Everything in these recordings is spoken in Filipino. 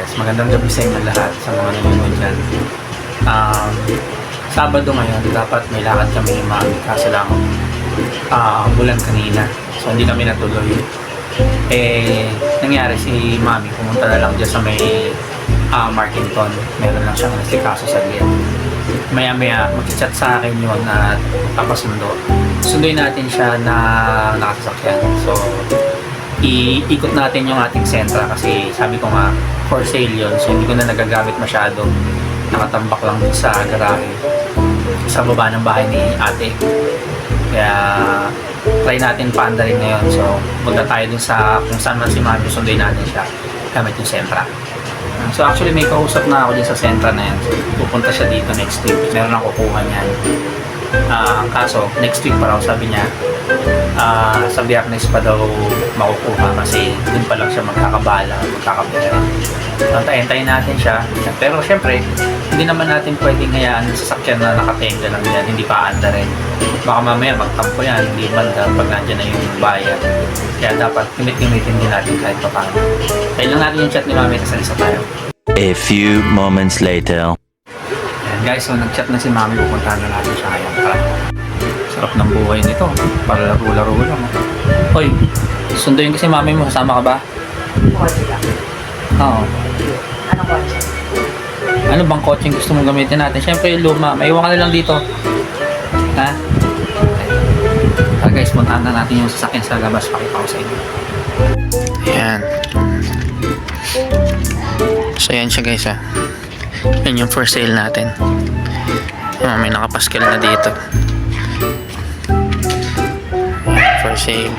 guys, magandang gabi sa inyo lahat sa mga nanonood dyan. Um, Sabado ngayon, dapat may lakad kami ni Mami kaso lang ah, bulan kanina. So hindi kami natuloy. Eh, nangyari si Mami, pumunta na lang dyan sa may ah, Markington. Meron lang siyang nasikaso sa liyan. Maya maya, mag-chat sa akin yun at papasundo. Sunduin natin siya na nakasasakyan. So, iikot natin yung ating sentra kasi sabi ko nga for sale yun. So hindi ko na nagagamit masyado. Nakatambak lang sa garahe. Sa baba ng bahay ni ate. Kaya try natin paanda rin ngayon. So punta tayo dun sa kung saan man si mami sunduin natin siya gamit yung sentra. So actually may kausap na ako din sa sentra na yan. Pupunta siya dito next week. Meron akong kukuha niyan. Ah, kaso next week pa raw sabi niya ah sa biyernes pa daw makukuha kasi dun pa lang siya magkakabala, magkakapera. Antayin-tayin natin siya. Pero syempre, hindi naman natin pwedeng hayaan ng sasakyan na nakatenga lang yan, hindi pa anda rin. Baka mamaya magtampo yan, hindi banda pag nandiyan na yung bayan. Kaya dapat kimit-kimitin din natin kahit pa paano. Kaya lang natin yung chat ni Mami, tapos alisa tayo. A few moments later. Ayan guys, so nag-chat na si Mami, pupuntahan na natin siya ngayon. Tara. Sarap ng buhay nito. Para laro-laro lang. Hoy, sunduin ko si Mami mo. Kasama ka ba? Kotse lang. Oo. Anong kotse? Ano bang coaching gusto mong gamitin natin? Siyempre yung luma. May iwan ka na lang dito. Ha? Ah, guys, puntahan na natin yung sasakyan sa labas. Pakita ko sa inyo. Ayan. So, yan siya guys ha. Yan yung for sale natin. Ah, may nakapaskal na dito. For sale.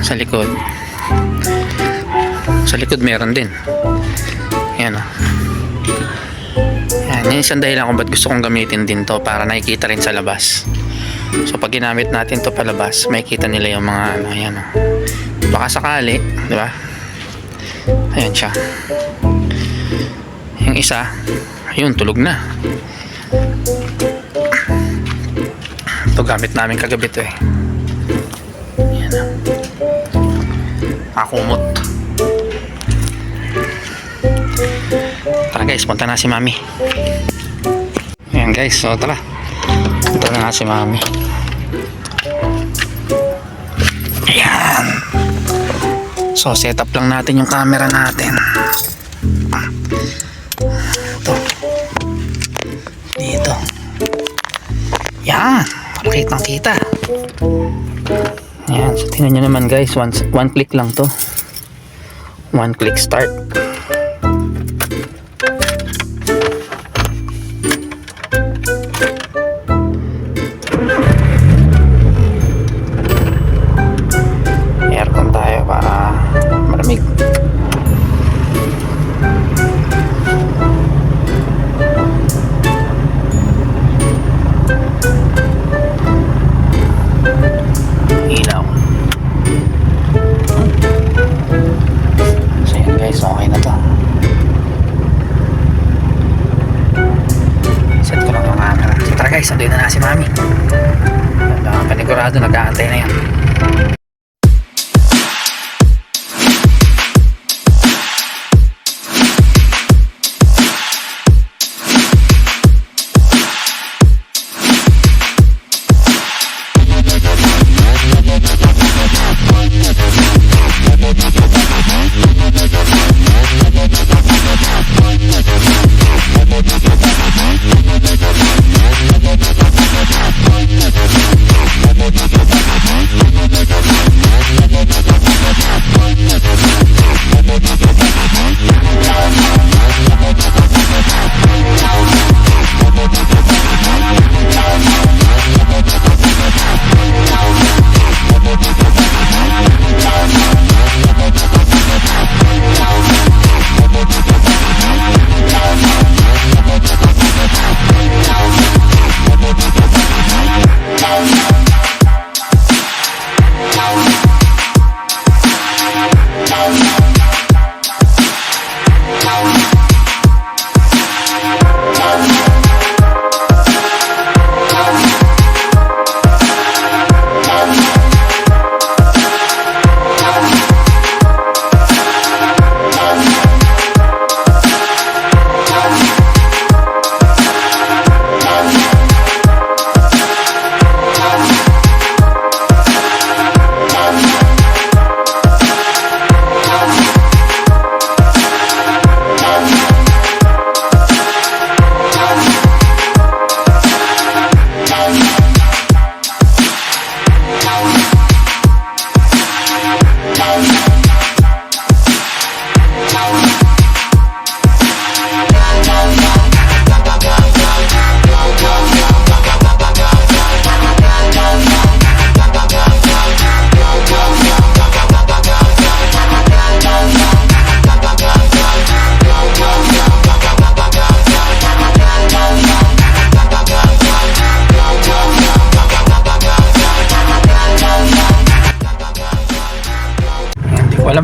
Sa likod. Sa likod meron din. Yan o. Yan, yan isang dahilan kung ba't gusto kong gamitin din to para nakikita rin sa labas. So pag ginamit natin to palabas, makikita nila yung mga ano, yan o. Baka sakali, di ba? Ayan siya. Yung isa, yun, tulog na. Ito gamit namin kagabi to eh. Yan. Akumot. Tara guys, punta na si Mami. Ayan guys, so tara. Punta na si Mami. Ayan. So, set up lang natin yung camera natin. Ito. Dito. Yan. Kitang kita. Ayan. So, tingnan nyo naman guys. One, one click lang to. One click start. Nandoon na na si mami. Panigurado nag-aantay na yan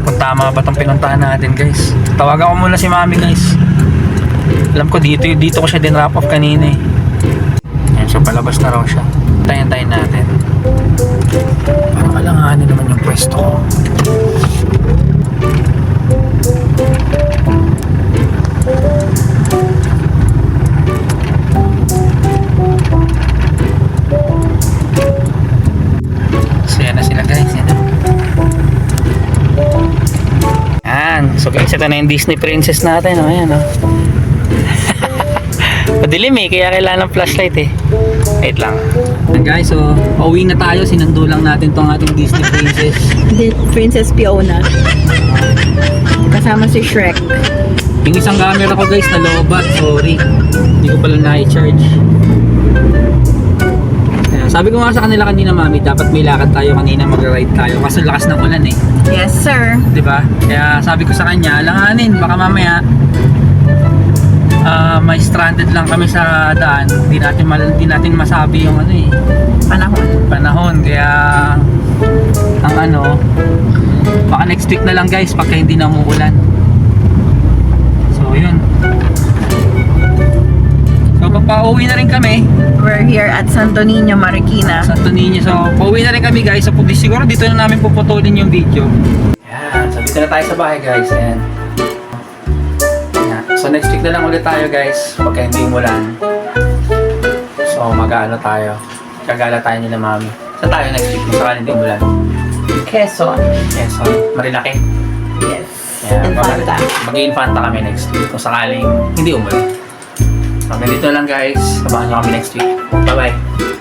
mga batang pinuntahan natin guys. Tawagan ko muna si mami guys. Alam ko dito, dito ko siya din wrap off kanina eh. Ayan, so palabas na raw siya. Tayin-tayin natin. Parang alanganin naman yung pwesto ko. So guys, ito na yung Disney princess natin. O, ayan o. Madilim eh, kaya kailangan ng flashlight eh. Wait lang. Yan guys, so pauwi na tayo. Sinundo lang natin tong ating Disney princess. Princess Fiona. Kasama si Shrek. Yung isang camera ko guys, nalobat. Sorry. Hindi ko pala na-charge. Sabi ko nga sa kanila kanina, mami, dapat may lakad tayo kanina mag-ride tayo. Kasi lakas ng ulan eh. Yes, sir. 'di ba? Kaya sabi ko sa kanya, alanganin baka mamaya ah, may stranded lang kami sa daan. Hindi natin mal, hindi natin masabi yung ano eh, Panahon. panahon. Kaya ang ano, baka next week na lang guys pagka hindi na umuulan. Papauwi na rin kami. We're here at Santo Niño, Marikina. Santo Niño. So, pauwi na rin kami guys. So, siguro dito na namin puputulin yung video. Yan. So, dito na tayo sa bahay guys. Ayan. Yan. So, next week na lang ulit tayo guys. Pagka hindi umulan. So, mag-ano tayo. Kagala tayo nila mami. Saan tayo next week? Kung sakaling hindi umulan. Quezon. Yes, so, Marilaki. Yes. Yan. Infanta. Mag-infanta kami next week. Kung sakaling hindi umulan. So, ganito lang guys. Abangan nyo kami next week. Bye-bye.